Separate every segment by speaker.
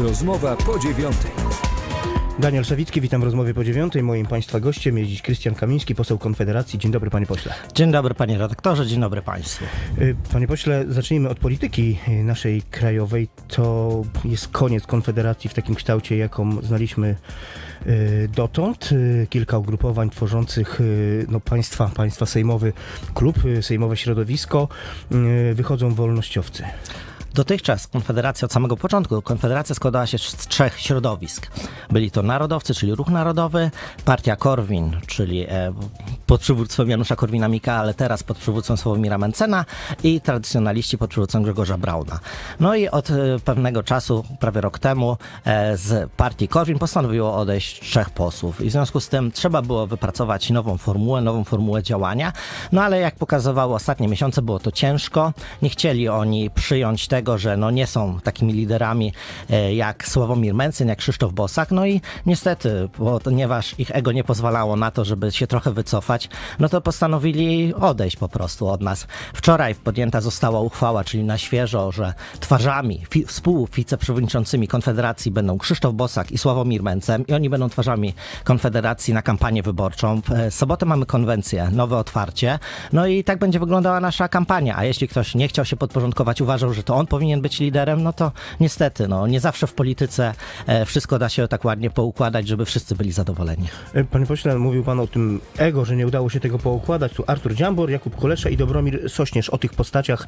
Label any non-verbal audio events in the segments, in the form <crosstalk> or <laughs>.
Speaker 1: Rozmowa po dziewiątej.
Speaker 2: Daniel Sawicki, witam w rozmowie po dziewiątej. Moim Państwa gościem jest dziś Krystian Kamiński, poseł Konfederacji. Dzień dobry, panie pośle.
Speaker 3: Dzień dobry panie redaktorze, dzień dobry państwu.
Speaker 2: Y, Panie pośle, zacznijmy od polityki naszej krajowej. To jest koniec Konfederacji w takim kształcie, jaką znaliśmy y, dotąd. Y, Kilka ugrupowań tworzących no, państwa, państwa sejmowy klub, sejmowe środowisko. Wychodzą wolnościowcy.
Speaker 3: Dotychczas Konfederacja od samego początku, Konfederacja składała się z trzech środowisk. Byli to narodowcy, czyli Ruch Narodowy, Partia Korwin, czyli e, pod przywództwem Janusza Korwina-Mikke, ale teraz pod przywództwem Sławomira Mencena i tradycjonaliści pod przywództwem Grzegorza Brauna. No i od e, pewnego czasu, prawie rok temu, e, z partii Korwin postanowiło odejść trzech posłów. I w związku z tym trzeba było wypracować nową formułę, nową formułę działania. No ale jak pokazywały ostatnie miesiące, było to ciężko. Nie chcieli oni przyjąć tego, że no nie są takimi liderami e, jak Sławomir Mencen, jak Krzysztof Bosak. No i niestety, ponieważ ich ego nie pozwalało na to, żeby się trochę wycofać, no to postanowili odejść po prostu od nas. Wczoraj podjęta została uchwała, czyli na świeżo, że twarzami, współwiceprzewodniczącymi Konfederacji będą Krzysztof Bosak i Sławomir Mencen i oni będą twarzami Konfederacji na kampanię wyborczą. W e, sobotę mamy konwencję, nowe otwarcie, no i tak będzie wyglądała nasza kampania, a jeśli ktoś nie chciał się podporządkować, uważał, że to on powinien być liderem, no to niestety, no nie zawsze w polityce e, wszystko da się tak ładnie poukładać, żeby wszyscy byli zadowoleni.
Speaker 2: E, Panie pośle, mówił pan o tym ego, że nie udało się tego poukładać. Tu Artur Dziambor, Jakub Kulesza i Dobromir Sośnierz. O tych postaciach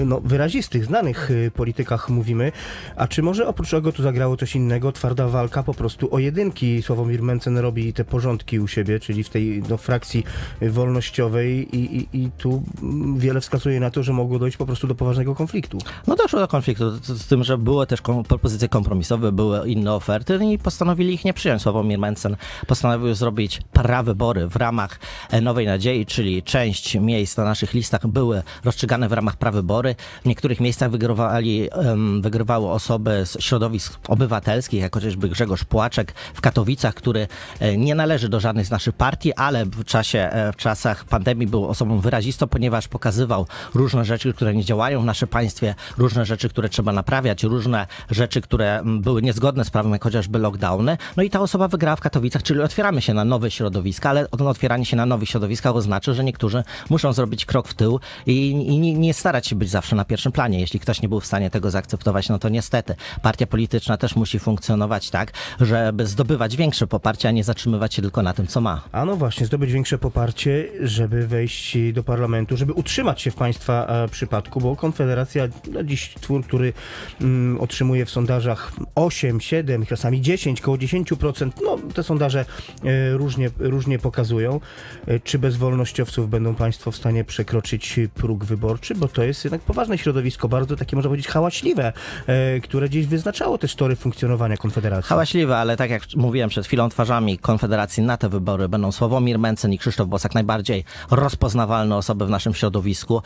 Speaker 2: e, no, wyrazistych, znanych politykach mówimy. A czy może oprócz tego tu zagrało coś innego? Twarda walka po prostu o jedynki. Sławomir Mencen robi te porządki u siebie, czyli w tej no, frakcji wolnościowej i, i, i tu mm, wiele wskazuje na to, że mogło dojść po prostu do poważnego konfliktu.
Speaker 3: No doszło do konfliktu z, tym, że były też kom- propozycje kompromisowe, były inne oferty i postanowili ich nie przyjąć. Sławomir Mencen postanowił zrobić prawybory w ramach e, Nowej Nadziei, czyli część miejsc na naszych listach były rozstrzygane w ramach prawybory. W niektórych miejscach wygrywali, wygrywały osoby z środowisk obywatelskich, jak chociażby Grzegorz Płaczek w Katowicach, który e, nie należy do żadnej z naszych partii, ale w czasie, e, w czasach pandemii był osobą wyrazistą, ponieważ pokazywał różne rzeczy, które nie działają w naszym państwie, różne rzeczy, które trzeba naprawiać, różne rzeczy, które były niezgodne z prawem, jak chociażby lockdowny. No i ta osoba wygrała w Katowicach, czyli otwieramy się na nowe środowiska, ale to otwieranie się na nowych środowiskach oznacza, że niektórzy muszą zrobić krok w tył i, i nie, nie starać się być zawsze na pierwszym planie. Jeśli ktoś nie był w stanie tego zaakceptować, no to niestety partia polityczna też musi funkcjonować tak, żeby zdobywać większe poparcie, a nie zatrzymywać się tylko na tym, co ma.
Speaker 2: A no właśnie, zdobyć większe poparcie, żeby wejść do parlamentu, żeby utrzymać się w państwa e, przypadku, bo Konfederacja no, twór, który mm, otrzymuje w sondażach 8, 7, czasami 10, koło 10%. No, te sondaże e, różnie, różnie pokazują. E, czy bez wolnościowców będą państwo w stanie przekroczyć próg wyborczy? Bo to jest jednak poważne środowisko, bardzo takie, można powiedzieć, hałaśliwe, e, które gdzieś wyznaczało też tory funkcjonowania Konfederacji.
Speaker 3: Hałaśliwe, ale tak jak mówiłem przed chwilą, twarzami Konfederacji na te wybory będą Sławomir Mencen i Krzysztof Bosak, najbardziej rozpoznawalne osoby w naszym środowisku.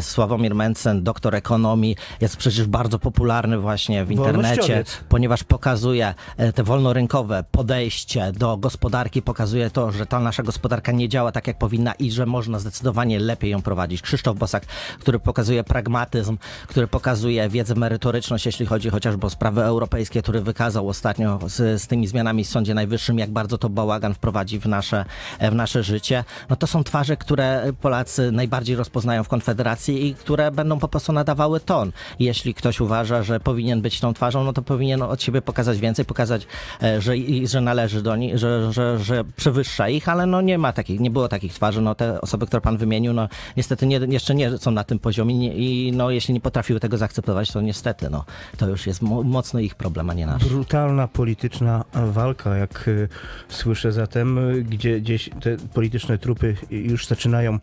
Speaker 3: Sławomir Mencen, doktor ekonomii, jest przecież bardzo popularny właśnie w internecie, ponieważ pokazuje e, te wolnorynkowe podejście do gospodarki, pokazuje to, że ta nasza gospodarka nie działa tak, jak powinna i że można zdecydowanie lepiej ją prowadzić. Krzysztof Bosak, który pokazuje pragmatyzm, który pokazuje wiedzę merytoryczność, jeśli chodzi chociażby o sprawy europejskie, który wykazał ostatnio z, z tymi zmianami w Sądzie Najwyższym, jak bardzo to bałagan wprowadzi w nasze, w nasze życie. No to są twarze, które Polacy najbardziej rozpoznają w Konfederacji i które będą po prostu nadawały ton. Jeśli ktoś uważa, że powinien być tą twarzą, no to powinien od siebie pokazać więcej, pokazać, e, że, że należy do nich, że, że, że przewyższa ich, ale no nie ma takich, nie było takich twarzy. No te osoby, które pan wymienił, no niestety nie, jeszcze nie są na tym poziomie i no jeśli nie potrafiły tego zaakceptować, to niestety, no to już jest mo- mocno ich problem, a nie nasz.
Speaker 2: Brutalna polityczna walka, jak y, słyszę zatem, y, gdzie gdzieś te polityczne trupy już zaczynają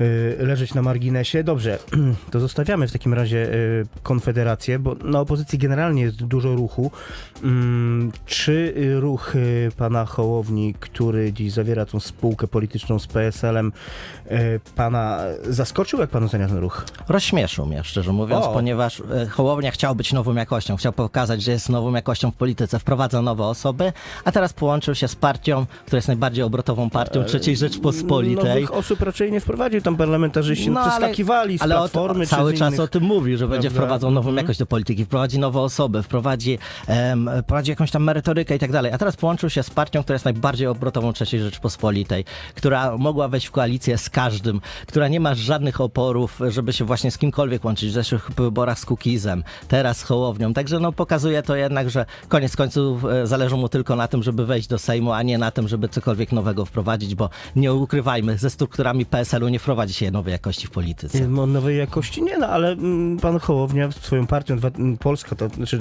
Speaker 2: y, leżeć na marginesie. Dobrze, <clears throat> to zostawiamy w takim razie Konfederację, bo na opozycji generalnie jest dużo ruchu. Mm, Czy y, ruch y, pana Hołowni, który dziś zawiera tą spółkę polityczną z PSL-em, y, pana zaskoczył, jak pan ocenia ten ruch?
Speaker 3: Rozśmieszył mnie, szczerze mówiąc,
Speaker 2: O.
Speaker 3: ponieważ e, Hołownia chciał być nową jakością, chciał pokazać, że jest nową jakością w polityce, wprowadza nowe osoby, a teraz połączył się z partią, która jest najbardziej obrotową partią III Rzeczpospolitej.
Speaker 2: Nowych osób raczej nie wprowadził tam parlamentarzyści, no,
Speaker 3: ale-
Speaker 2: przeskakiwali z
Speaker 3: ale
Speaker 2: platformy
Speaker 3: cały czas
Speaker 2: innych...
Speaker 3: o tym mówi, że będzie
Speaker 2: prawda?
Speaker 3: wprowadzą nową
Speaker 2: Mhm.
Speaker 3: jakość do polityki, wprowadzi nowe osoby, wprowadzi, em, wprowadzi jakąś tam merytorykę i tak dalej. A teraz połączył się z partią, która jest najbardziej obrotową III Rzeczpospolitej, która mogła wejść w koalicję z każdym, która nie ma żadnych oporów, żeby się właśnie z kimkolwiek łączyć. W zeszłych wyborach z Kukizem, teraz z Hołownią. Także no, pokazuje to jednak, że koniec końców e, zależy mu tylko na tym, żeby wejść do Sejmu, a nie na tym, żeby cokolwiek nowego wprowadzić, bo nie ukrywajmy, ze strukturami PSL-u nie wprowadzi się nowej jakości w polityce.
Speaker 2: O nowej jakości nie, no ale mm, pan Hołownia swoją partią dwa, Polska, to znaczy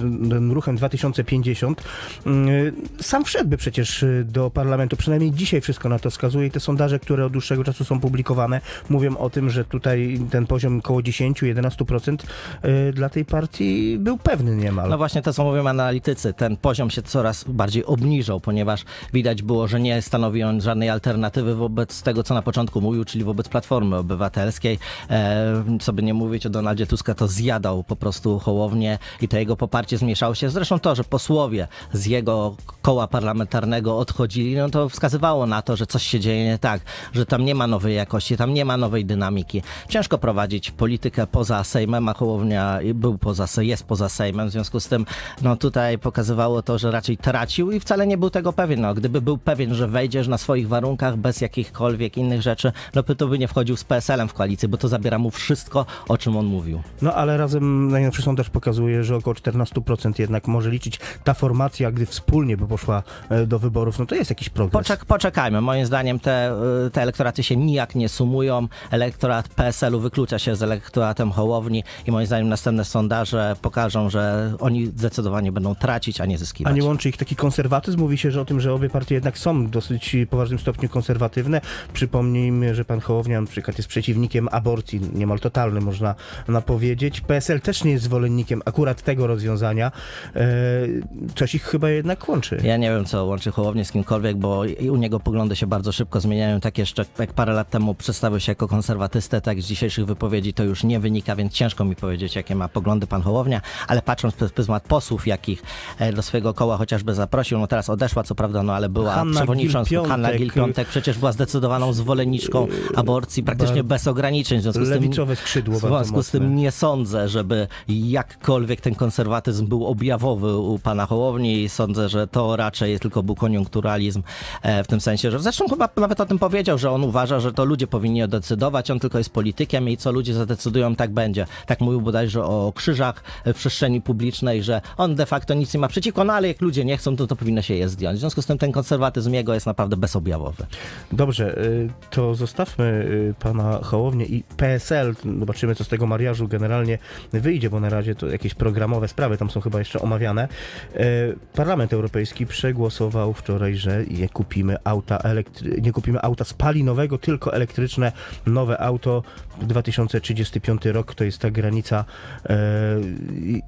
Speaker 2: ruchem 2050, mm, sam wszedłby przecież y, do parlamentu. Przynajmniej dzisiaj wszystko na to wskazuje i te sondaże, które od dłuższego czasu są publikowane, mówią o tym, że tutaj ten poziom około 10-11% y, dla tej partii był pewny niemal.
Speaker 3: No właśnie to, co mówią analitycy, ten poziom się coraz bardziej obniżał, ponieważ widać było, że nie stanowi on żadnej alternatywy wobec tego, co na początku mówił, czyli wobec Platformy Obywatelskiej. E, co by nie mówić o Donaldzie Tuska, to zjadał po prostu Hołownię i to jego poparcie zmniejszało się. Zresztą to, że posłowie z jego koła parlamentarnego odchodzili, no to wskazywało na to, że coś się dzieje nie tak, że tam nie ma nowej jakości, tam nie ma nowej dynamiki. Ciężko prowadzić politykę poza Sejmem, a Hołownia był poza, jest poza Sejmem, w związku z tym no tutaj pokazywało to, że raczej tracił i wcale nie był tego pewien. No, gdyby był pewien, że wejdziesz na swoich warunkach bez jakichkolwiek innych rzeczy, no to by nie wchodził z PSL-em w koalicję, bo to zabiera mu wszystko, o czym on mówił.
Speaker 2: No ale razem najnowszy sondaż pokazuje, że około 14% jednak może liczyć ta formacja, gdy wspólnie by poszła e, do wyborów, no to jest jakiś progres.
Speaker 3: Poczek, poczekajmy. Moim zdaniem te, y, te elektoraty się nijak nie sumują. Elektorat PSL-u wyklucza się z elektoratem Hołowni i moim zdaniem następne sondaże pokażą, że oni zdecydowanie będą tracić, a nie
Speaker 2: A
Speaker 3: zyskiwać.
Speaker 2: nie łączy ich taki konserwatyzm? Mówi się że o tym, że obie partie jednak są w dosyć poważnym stopniu konserwatywne. Przypomnijmy, że pan Hołownia na przykład jest przeciwnikiem aborcji, niemal totalny można na powiedzieć. PSL też nie jest zwolennikiem akurat tego rozwiązania. E, coś ich chyba jednak łączy.
Speaker 3: Ja nie wiem, co łączy Hołownię z kimkolwiek, bo u niego poglądy się bardzo szybko zmieniają. Tak jeszcze jak parę lat temu przedstawił się jako konserwatystę, tak z dzisiejszych wypowiedzi to już nie wynika, więc ciężko mi powiedzieć, jakie ma poglądy pan Hołownia, ale patrząc przez pryzmat posłów, jakich e, do swojego koła chociażby zaprosił, no teraz odeszła, co prawda, no ale była
Speaker 2: Hanna
Speaker 3: przewodniczącą
Speaker 2: Gil-Piątek.
Speaker 3: Hanna Gil-Piątek, przecież była zdecydowaną zwolenniczką aborcji, praktycznie bez ograniczeń. W związku z tym
Speaker 2: skrzydło
Speaker 3: w związku z tym nie sądzę, żeby jakkolwiek ten konserwatyzm był objawowy u pana Hołowni i sądzę, że to raczej tylko był koniunkturalizm e, w tym sensie, że zresztą chyba nawet o tym powiedział, że on uważa, że to ludzie powinni decydować, on tylko jest politykiem i co ludzie zadecydują, tak będzie. Tak mówił bodajże o krzyżach w przestrzeni publicznej, że on de facto nic nie ma przeciwko, no ale jak ludzie nie chcą, to, to powinno się je zdjąć. W związku z tym ten konserwatyzm jego jest naprawdę bezobjawowy.
Speaker 2: Dobrze, y, to zostawmy y, pana Hołownię i PSL. Zobaczymy, co z tego mariażu generalnie wyjdzie, bo na razie to jakieś programowe sprawy tam są chyba jeszcze omawiane. Y, Parlament Europejski przegłosował wczoraj, że nie kupimy auta, elektry- nie kupimy auta spalinowego, tylko elektryczne, nowe auto. 2035 rok to jest ta granica. I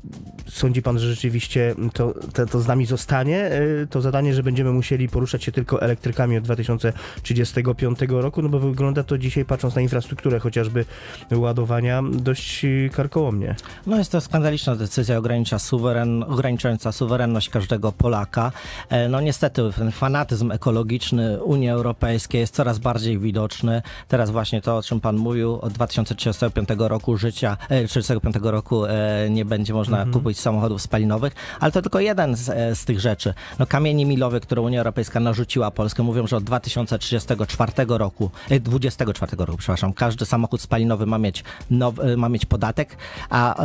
Speaker 2: Sądzi pan, że rzeczywiście to, to, to z nami zostanie? Y, To zadanie, że będziemy musieli poruszać się tylko elektrykami od 2035 roku, no bo wygląda to dzisiaj, patrząc na infrastrukturę chociażby ładowania, dość y, karkołomnie.
Speaker 3: No jest to skandaliczna decyzja ogranicza suweren, ograniczająca suwerenność każdego Polaka. E, No niestety ten fanatyzm ekologiczny Unii Europejskiej jest coraz bardziej widoczny. Teraz właśnie to, o czym pan mówił, od 2035 roku życia, e, 35 roku e, nie będzie można kupić samochodów spalinowych, ale to tylko jeden z, e, z tych rzeczy. No kamienie milowe, które Unia Europejska narzuciła Polskę, mówią, że od 2034 roku, e, 24 roku, przepraszam, każdy samochód spalinowy ma mieć, now, e, ma mieć podatek, a,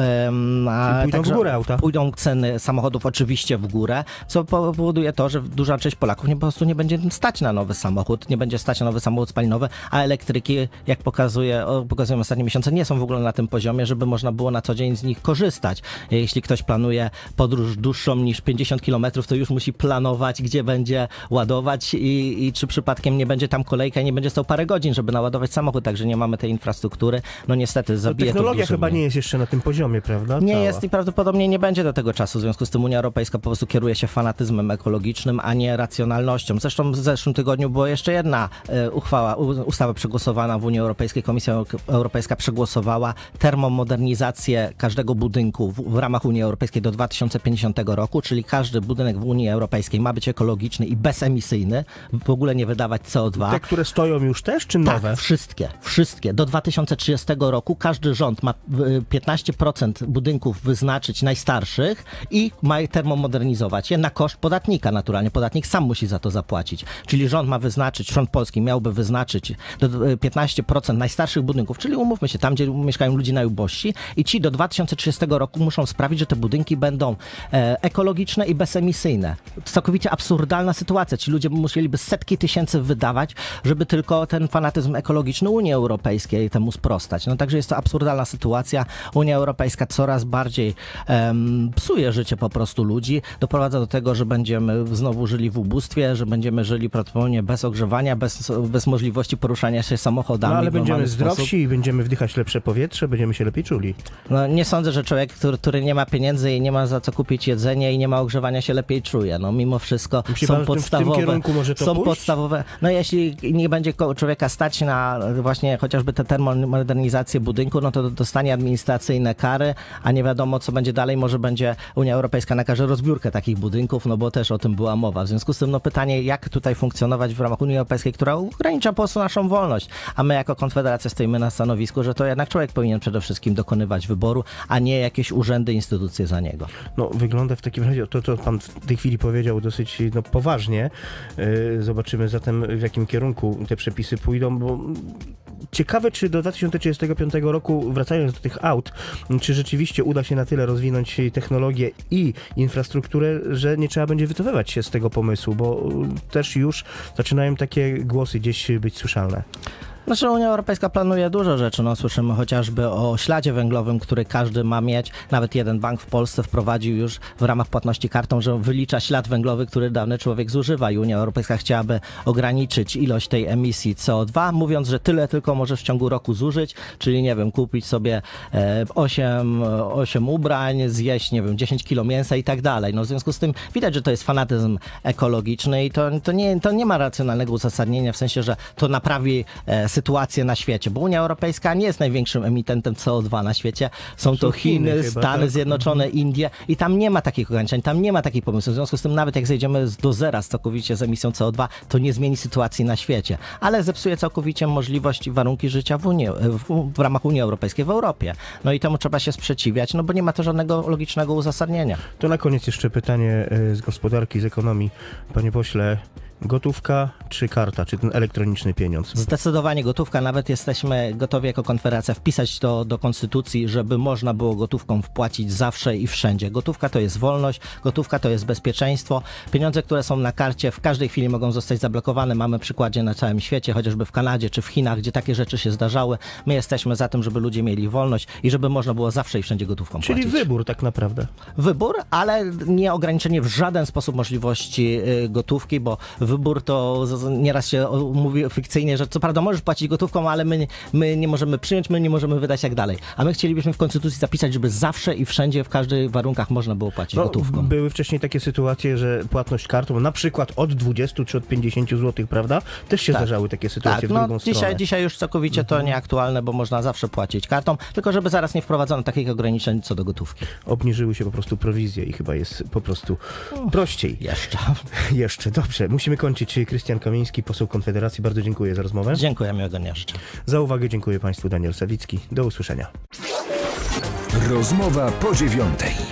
Speaker 3: a
Speaker 2: pójdą w górę auta.
Speaker 3: Pójdą ceny samochodów oczywiście w górę, co powoduje to, że duża część Polaków nie, po prostu nie będzie stać na nowy samochód, nie będzie stać na nowy samochód spalinowy, a elektryki, jak pokazuje, pokazują ostatnie miesiące, nie są w ogóle na tym poziomie, żeby można było na co dzień z nich korzystać. Jeśli ktoś planuje podróż dłuższą niż 50 km, to już musi planować, gdzie będzie ładować i, i czy przypadkiem nie będzie tam kolejka i nie będzie stał parę godzin, żeby naładować samochód, także nie mamy tej infrastruktury. No niestety,
Speaker 2: No,
Speaker 3: zabije to w
Speaker 2: technologia chyba nie jest jeszcze na tym poziomie, prawda?
Speaker 3: Nie
Speaker 2: Cała.
Speaker 3: jest i prawdopodobnie nie będzie do tego czasu. W związku z tym Unia Europejska po prostu kieruje się fanatyzmem ekologicznym, a nie racjonalnością. Zresztą w zeszłym tygodniu była jeszcze jedna e, uchwała, ustawa przegłosowana w Unii Europejskiej. Komisja Euro- Europejska przegłosowała termomodernizację każdego budynku w, w ramach Unii Europejskiej do 2050 roku, czyli każdy budynek w Unii Europejskiej ma być ekologiczny i bezemisyjny, w ogóle nie wydawać CO2.
Speaker 2: Te, które stoją już też, czy nowe?
Speaker 3: Tak, wszystkie, wszystkie. Do 2030 roku każdy rząd ma y, 15% budynków wyznaczyć najstarszych i termomodernizować je na koszt podatnika naturalnie. Podatnik sam musi za to zapłacić. Czyli rząd ma wyznaczyć, rząd polski miałby wyznaczyć do- do- 15% najstarszych budynków, czyli umówmy się, tam gdzie mieszkają ludzie najubożsi i ci do 2030 roku muszą sprawić, że te budynki będą e, ekologiczne i bezemisyjne. Całkowicie absurdalna sytuacja. Ci ludzie musieliby setki tysięcy wydawać, żeby tylko ten fanatyzm ekologiczny Unii Europejskiej temu sprostać. No także jest to absurdalna sytuacja. Unia Europejska coraz bardziej em, psuje życie po prostu ludzi, doprowadza do tego, że będziemy znowu żyli w ubóstwie, że będziemy żyli prawdopodobnie bez ogrzewania, bez, bez możliwości poruszania się samochodami.
Speaker 2: No ale będziemy
Speaker 3: sposób.
Speaker 2: zdrowsi i będziemy wdychać lepsze powietrze, będziemy się lepiej czuli.
Speaker 3: No, nie sądzę, że człowiek, który, który nie ma pieniędzy i nie ma za co kupić jedzenie i nie ma ogrzewania się lepiej czuje. No mimo wszystko
Speaker 2: Myśli
Speaker 3: są podstawowe.
Speaker 2: kierunku może to
Speaker 3: są
Speaker 2: pójść?
Speaker 3: podstawowe. No jeśli nie będzie człowieka stać na właśnie chociażby tę termomodernizację budynku, no to dostanie administracyjne kary, a nie wiadomo co będzie dalej. Może będzie Unia Europejska nakaże rozbiórkę takich budynków, no bo też o tym była mowa. W związku z tym no pytanie, jak tutaj funkcjonować w ramach Unii Europejskiej, która ogranicza po prostu naszą wolność, a my jako Konfederacja stoimy na stanowisku, że to jednak człowiek powinien przede wszystkim dokonywać wyboru, a nie jakieś urzędy, instytucje za niego.
Speaker 2: No, wygląda w takim razie, to co pan w tej chwili powiedział dosyć no, poważnie. Yy, Zobaczymy zatem w jakim kierunku te przepisy pójdą, bo ciekawe czy do 2035 roku, wracając do tych aut, czy rzeczywiście uda się na tyle rozwinąć technologię i infrastrukturę, że nie trzeba będzie wycofywać się z tego pomysłu, bo też już zaczynają takie głosy gdzieś być słyszalne.
Speaker 3: Znaczy Unia Europejska planuje dużo rzeczy. No, słyszymy chociażby o śladzie węglowym, który każdy ma mieć. Nawet jeden bank w Polsce wprowadził już w ramach płatności kartą, że wylicza ślad węglowy, który dany człowiek zużywa. I Unia Europejska chciałaby ograniczyć ilość tej emisji CO2, mówiąc, że tyle tylko możesz w ciągu roku zużyć, czyli nie wiem, kupić sobie e, 8, 8 ubrań, zjeść, nie wiem, 10 kilo mięsa i tak dalej. No, w związku z tym widać, że to jest fanatyzm ekologiczny i to, to, nie, to nie ma racjonalnego uzasadnienia w sensie, że to naprawi e, sytuację na świecie, bo Unia Europejska nie jest największym emitentem CO2 na świecie. Są to
Speaker 2: Chiny
Speaker 3: Chiny,
Speaker 2: chyba,
Speaker 3: Stany
Speaker 2: tak?
Speaker 3: Zjednoczone, Indie i tam nie ma takich ograniczeń, tam nie ma takich pomysłów. W związku z tym nawet jak zejdziemy do zera całkowicie z emisją CO2, to nie zmieni sytuacji na świecie, ale zepsuje całkowicie możliwość i warunki życia w, Unii, w, w ramach Unii Europejskiej, w Europie. No i temu trzeba się sprzeciwiać, no bo nie ma to żadnego logicznego uzasadnienia.
Speaker 2: To na koniec jeszcze pytanie e, z gospodarki, z ekonomii. Panie pośle, gotówka czy karta, czy ten elektroniczny pieniądz?
Speaker 3: Zdecydowanie gotówka, nawet jesteśmy gotowi jako Konfederacja wpisać to do Konstytucji, żeby można było gotówką wpłacić zawsze i wszędzie. Gotówka to jest wolność, gotówka to jest bezpieczeństwo. Pieniądze, które są na karcie w każdej chwili mogą zostać zablokowane. Mamy przykładzie na całym świecie, chociażby w Kanadzie czy w Chinach, gdzie takie rzeczy się zdarzały. My jesteśmy za tym, żeby ludzie mieli wolność i żeby można było zawsze i wszędzie gotówką
Speaker 2: Czyli
Speaker 3: płacić.
Speaker 2: wybór tak naprawdę.
Speaker 3: Wybór, ale nie ograniczenie w żaden sposób możliwości y, gotówki, bo wybór to nieraz się mówi fikcyjnie, że co prawda możesz płacić gotówką, ale my, nie- my nie możemy przyjąć, my nie możemy wydać tak dalej. A my chcielibyśmy w Konstytucji zapisać, żeby zawsze i wszędzie, w każdych warunkach można było płacić gotówką.
Speaker 2: były wcześniej takie sytuacje, że płatność kartą, na przykład od 20 czy od 50 zł, prawda? Też się
Speaker 3: Tak.
Speaker 2: zdarzały takie sytuacje
Speaker 3: Tak,
Speaker 2: w
Speaker 3: no
Speaker 2: drugą
Speaker 3: dzisiaj,
Speaker 2: stronę.
Speaker 3: dzisiaj już całkowicie to nieaktualne, bo można zawsze płacić kartą, tylko żeby zaraz nie wprowadzono takich ograniczeń co do gotówki.
Speaker 2: Obniżyły się po prostu prowizje i chyba jest po prostu prościej.
Speaker 3: Jeszcze. <laughs>
Speaker 2: Jeszcze, dobrze. Musimy kończyć. Krystian Kamiński, poseł Konfederacji, bardzo dziękuję za rozmowę.
Speaker 3: Dziękuję, miłego dnia życzę.
Speaker 2: Za uwagę dziękuję Państwu. Daniel Sawicki. Do usłyszenia.
Speaker 1: Rozmowa po dziewiątej.